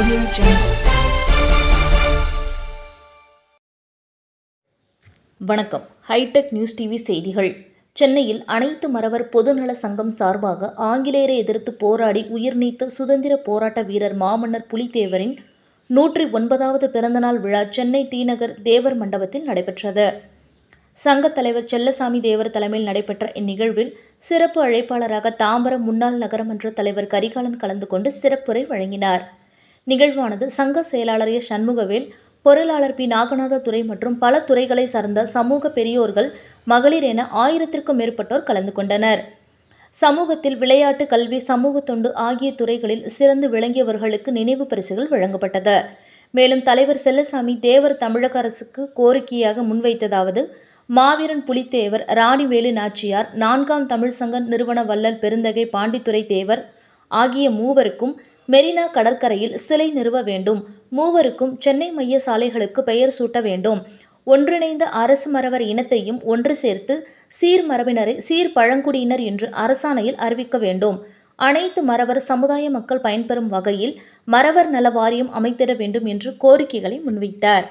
Audio Jungle. வணக்கம் hitech news TV செய்திகள். சென்னையில் அனைத்து மறவர் பொதுநல சங்கம் சார்பாக ஆங்கிலேயரை எதிர்த்து போராடி உயிர் நீத்த சுதந்திர போராட்ட வீரர் மாமன்னர் புலித்தேவரின் நூற்றி ஒன்பதாவது பிறந்தநாள் விழா சென்னை தீநகர் தேவர் மண்டபத்தில் நடைபெற்றது. சங்கத் தலைவர் செல்லசாமி தேவர் தலைமையில் நடைபெற்ற இந்நிகழ்வில் சிறப்பு அழைப்பாளராக தாம்பரம் முன்னாள் நகரமன்ற தலைவர் கரிகாலன் கலந்து கொண்டு சிறப்புரை வழங்கினார். நிகழ்வானது சங்க செயலாளர் எஸ் சண்முகவேல் பொருளாளர் பி நாகநாத துறை மற்றும் பல துறைகளை சார்ந்த சமூக பெரியோர்கள் மகளிர் என ஆயிரத்திற்கும் மேற்பட்டோர் கலந்து கொண்டனர். சமூகத்தில் விளையாட்டு கல்வி சமூக தொண்டு ஆகிய துறைகளில் சிறந்து விளங்கியவர்களுக்கு நினைவு பரிசுகள் வழங்கப்பட்டது. மேலும் தலைவர் செல்லசாமி தேவர் தமிழக அரசுக்கு கோரிக்கையாக முன்வைத்ததாவது மாவீரன் புலித்தேவர் ராணிவேலு நாச்சியார் நான்காம் தமிழ் சங்க நிறுவன வல்லல் பெருந்தகை பாண்டித்துறை தேவர் ஆகிய மூவருக்கும் மெரினா கடற்கரையில் சிலை நிறுவ வேண்டும். மூவருக்கும் சென்னை மைய சாலைகளுக்கு பெயர் சூட்ட வேண்டும். ஒன்றிணைந்த அரசு மறவர் இனத்தையும் ஒன்று சேர்த்து சீர் மரபினரை சீர் பழங்குடியினர் என்று அரசாணையில் அறிவிக்க வேண்டும். அனைத்து மறவர் சமுதாய மக்கள் பயன்பெறும் வகையில் மறவர் நல வாரியம் அமைத்திட வேண்டும் என்று கோரிக்கைகளை முன்வைத்தார்.